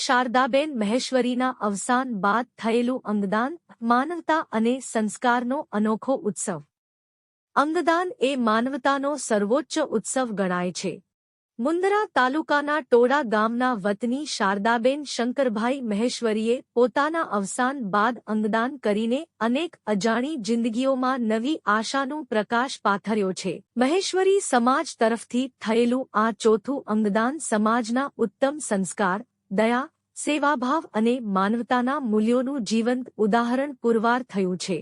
શારદાબેન મહેશ્વરીના અવસાન બાદ થયેલું અંગદાન, માનવતા અને સંસ્કારનો અનોખો ઉત્સવ. અંગદાન એ માનવતાનો સર્વોચ્ચ ઉત્સવ ગણાય છે. મુંદરા તાલુકાના ટોડા ગામના વતની શારદાબેન શંકરભાઈ મહેશ્વરીએ પોતાના અવસાન બાદ અંગદાન કરીને અનેક અજાણી જિંદગીઓમાં નવી આશાનું પ્રકાશ પાથર્યો છે. મહેશ્વરી સમાજ તરફથી થયેલું આ ચોથું અંગદાન સમાજના ઉત્તમ સંસ્કાર દયા, સેવાભાવ અને માનવતાના મૂલ્યોનું જીવંત ઉદાહરણ પુરવાર થયું છે.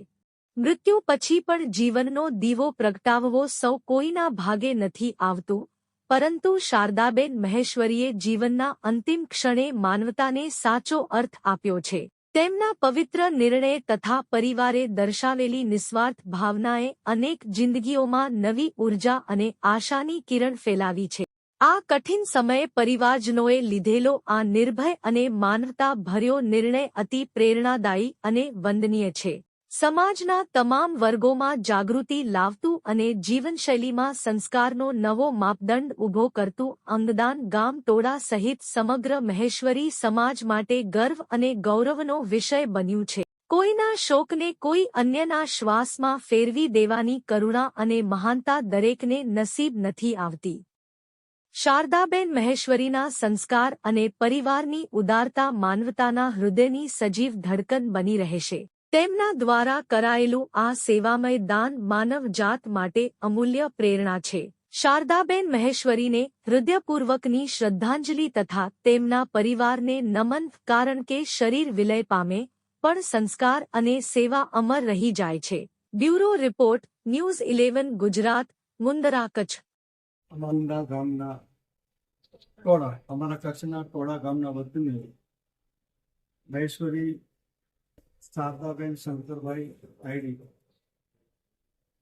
મૃત્યુ પછી પણ જીવનનો દીવો પ્રગટાવવો સૌ કોઈના ભાગે નથી આવતું, પરંતુ શારદાબેન મહેશ્વરીએ જીવનના અંતિમ ક્ષણે માનવતાને સાચો અર્થ આપ્યો છે. તેમના પવિત્ર નિર્ણય તથા પરિવારે દર્શાવેલી નિસ્વાર્થ ભાવનાએ અનેક જિંદગીઓમાં નવી ઊર્જા અને આશાની કિરણ ફેલાવી છે. આ કઠિન સમયે પરિવારજનોએ લીધેલો આ નિર્ભય અને માનવતા ભર્યો નિર્ણય અતિ પ્રેરણાદાયી અને વંદનીય છે. સમાજના તમામ વર્ગોમાં જાગૃતિ લાવતું અને જીવનશૈલીમાં સંસ્કારનો નવો માપદંડ ઊભો કરતું અંગદાન ગામ ટોળા સહિત સમગ્ર મહેશ્વરી સમાજ માટે ગર્વ અને ગૌરવનો વિષય બન્યું છે. કોઈના શોકને કોઈ અન્યના શ્વાસમાં ફેરવી દેવાની કરુણા અને મહાનતા દરેકને નસીબ નથી આવતી. શારદાબેન મહેશ્વરીના સંસ્કાર અને પરિવારની ઉદારતા માનવતાના હૃદયની સજીવ ધડકન બની રહેશે. તેમના દ્વારા કરાયેલું આ સેવામય દાન માનવ જાત માટે અમૂલ્ય પ્રેરણા છે. શારદાબેન મહેશ્વરીને હૃદયપૂર્વકની શ્રદ્ધાંજલિ તથા તેમના પરિવારને નમન કારણ કે શરીર વિલય પામે, પણ સંસ્કાર અને સેવા અમર રહી જાય છે. Bureau report, news eleven, Gujarat, Mundra Kutch. અમંદા ગામના ટોળા, અમારા કચ્છના ટોળા ગામના વતની મહેશ્વરી શારદાબેન શંકરભાઈ આઈડી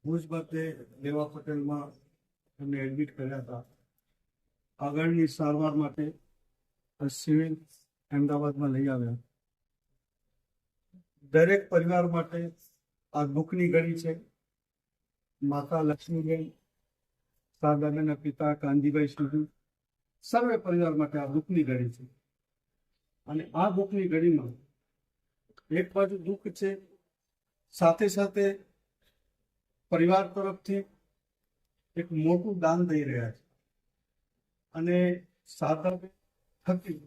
ભુજ ખાતે દેવા પટેલમાં એમને એડમિટ કર્યા હતા. આગળની સારવાર માટે સિવિલ અમદાવાદમાં લઈ આવ્યા. દરેક પરિવાર માટે આ દુઃખની ઘડી છે. માતા લક્ષ્મીબેન, શારદાબેનના પિતા કાંજીભાઈ સુધી સર્વે પરિવાર માટે આ દુઃખની ઘડી છે. અને આ દુઃખની ઘડીમાં એક બાજુ દુઃખ છે, સાથે સાથે પરિવાર તરફથી એક મોટું દાન દઈ રહ્યા છે. અને શારદાબેન થકી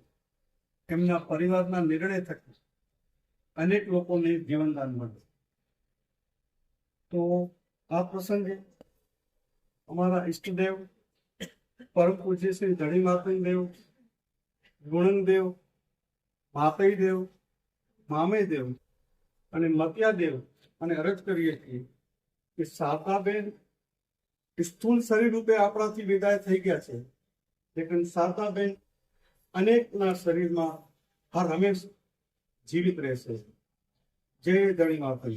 એમના પરિવારના નિર્ણય થકી અનેક લોકોને જીવનદાન મળ્યું. તો આ પ્રસંગે અમારા ઈષ્ટદેવ પરમ પૂજ્ય શ્રી ધણી માતંગ દેવ ગુણંગ દેવ, માતઈ દેવ મામે દેવ અને મતિયા દેવ અને અરજ કરીએ છીએ કે શારદાબેન સ્થૂળ શરીર રૂપે આપણાથી વિદાય થઈ ગયા છે. લેકિન શારદાબેન અનેકના શરીરમાં હર હંમેશ જીવિત રહેશે. જય ધણી માતંગ